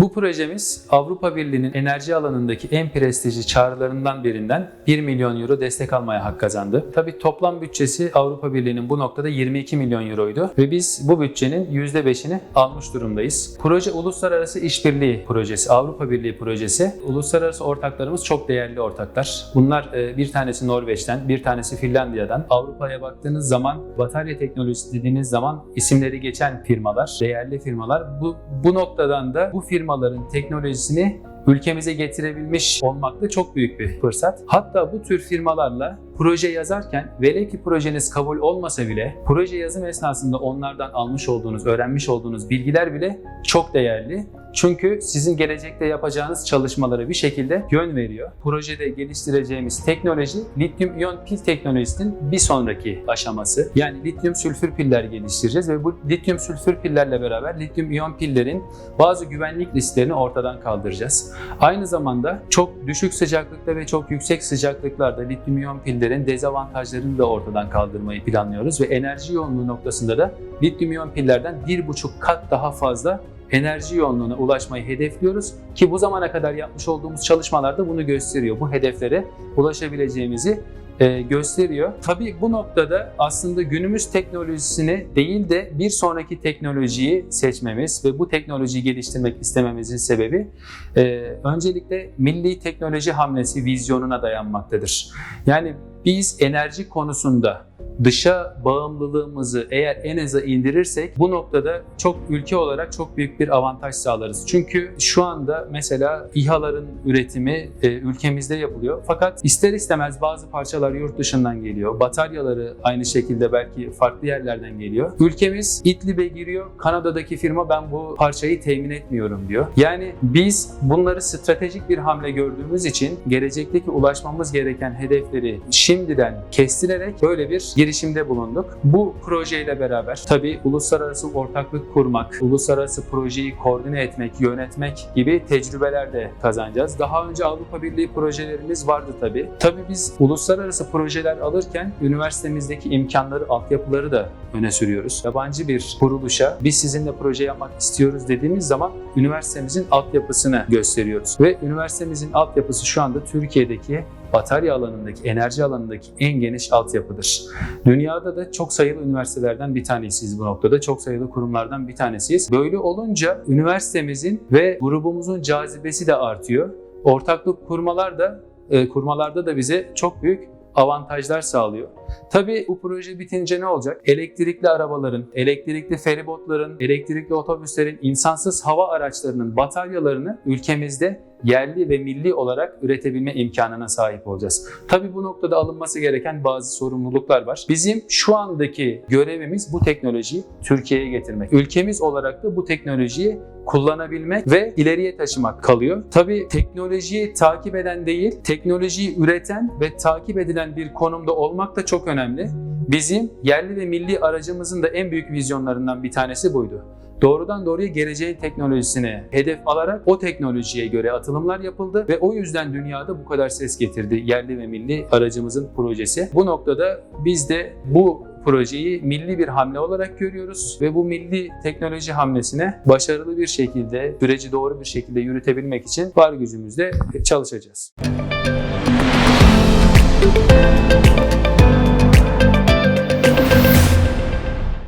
Bu projemiz Avrupa Birliği'nin enerji alanındaki en prestijli çağrılarından birinden 1 milyon euro destek almaya hak kazandı. Tabii toplam bütçesi Avrupa Birliği'nin bu noktada 22 milyon euroydu ve biz bu bütçenin %5'ini almış durumdayız. Proje uluslararası işbirliği projesi, Avrupa Birliği projesi. Uluslararası ortaklarımız çok değerli ortaklar. Bunlar e, bir tanesi Norveç'ten, bir tanesi Finlandiya'dan. Avrupa'ya baktığınız zaman batarya teknolojisi dediğiniz zaman isimleri geçen firmalar, değerli firmalar. Bu, bu noktadan da bu firmaların teknolojisini ülkemize getirebilmiş olmak da çok büyük bir fırsat. Hatta bu tür firmalarla proje yazarken velev ki projeniz kabul olmasa bile proje yazım esnasında onlardan almış olduğunuz, öğrenmiş olduğunuz bilgiler bile çok değerli. Çünkü sizin gelecekte yapacağınız çalışmalara bir şekilde yön veriyor. Projede geliştireceğimiz teknoloji lityum iyon pil teknolojisinin bir sonraki aşaması. Yani lityum sülfür piller geliştireceğiz ve bu lityum sülfür pillerle beraber lityum iyon pillerin bazı güvenlik risklerini ortadan kaldıracağız. Aynı zamanda çok düşük sıcaklıkta ve çok yüksek sıcaklıklarda lityum iyon pillerin dezavantajlarını da ortadan kaldırmayı planlıyoruz ve enerji yoğunluğu noktasında da lityum iyon pillerden 1,5 kat daha fazla enerji yoğunluğuna ulaşmayı hedefliyoruz ki bu zamana kadar yapmış olduğumuz çalışmalarda bunu gösteriyor. Bu hedeflere ulaşabileceğimizi gösteriyor. Tabii bu noktada aslında günümüz teknolojisini değil de bir sonraki teknolojiyi seçmemiz ve bu teknolojiyi geliştirmek istememizin sebebi e, öncelikle milli teknoloji hamlesi vizyonuna dayanmaktadır. Yani biz enerji konusunda dışa bağımlılığımızı eğer en aza indirirsek bu noktada çok ülke olarak çok büyük bir avantaj sağlarız. Çünkü şu anda mesela İHA'ların üretimi e, ülkemizde yapılıyor. Fakat ister istemez bazı parçalar yurt dışından geliyor. Bataryaları aynı şekilde belki farklı yerlerden geliyor. Ülkemiz İdlib'e giriyor. Kanada'daki firma ben bu parçayı temin etmiyorum diyor. Yani biz bunları stratejik bir hamle gördüğümüz için gelecekteki ulaşmamız gereken hedefleri şimdiden kestirerek böyle bir girişimde bulunduk. Bu projeyle beraber tabii uluslararası ortaklık kurmak, uluslararası projeyi koordine etmek, yönetmek gibi tecrübeler de kazanacağız. Daha önce Avrupa Birliği projelerimiz vardı tabii. Tabii biz uluslararası projeler alırken üniversitemizdeki imkanları, altyapıları da öne sürüyoruz. Yabancı bir kuruluşa biz sizinle proje yapmak istiyoruz dediğimiz zaman üniversitemizin altyapısını gösteriyoruz. Ve üniversitemizin altyapısı şu anda Türkiye'deki batarya alanındaki, enerji alanındaki en geniş altyapıdır. Dünyada da çok sayılı üniversitelerden bir tanesiyiz bu noktada. Çok sayılı kurumlardan bir tanesiyiz. Böyle olunca üniversitemizin ve grubumuzun cazibesi de artıyor. Ortaklık kurmalar da e, kurmalarda da bize çok büyük avantajlar sağlıyor. Tabii bu proje bitince ne olacak? Elektrikli arabaların, elektrikli feribotların, elektrikli otobüslerin, insansız hava araçlarının bataryalarını ülkemizde yerli ve milli olarak üretebilme imkanına sahip olacağız. Tabii bu noktada alınması gereken bazı sorumluluklar var. Bizim şu andaki görevimiz bu teknolojiyi Türkiye'ye getirmek. Ülkemiz olarak da bu teknolojiyi kullanabilmek ve ileriye taşımak kalıyor. Tabii teknolojiyi takip eden değil, teknolojiyi üreten ve takip edilen bir konumda olmak da çok önemli. Bizim yerli ve milli aracımızın da en büyük vizyonlarından bir tanesi buydu. Doğrudan doğruya geleceğin teknolojisine hedef alarak o teknolojiye göre atılımlar yapıldı ve o yüzden dünyada bu kadar ses getirdi yerli ve milli aracımızın projesi. Bu noktada biz de bu projeyi milli bir hamle olarak görüyoruz ve bu milli teknoloji hamlesine başarılı bir şekilde, süreci doğru bir şekilde yürütebilmek için var gücümüzle çalışacağız.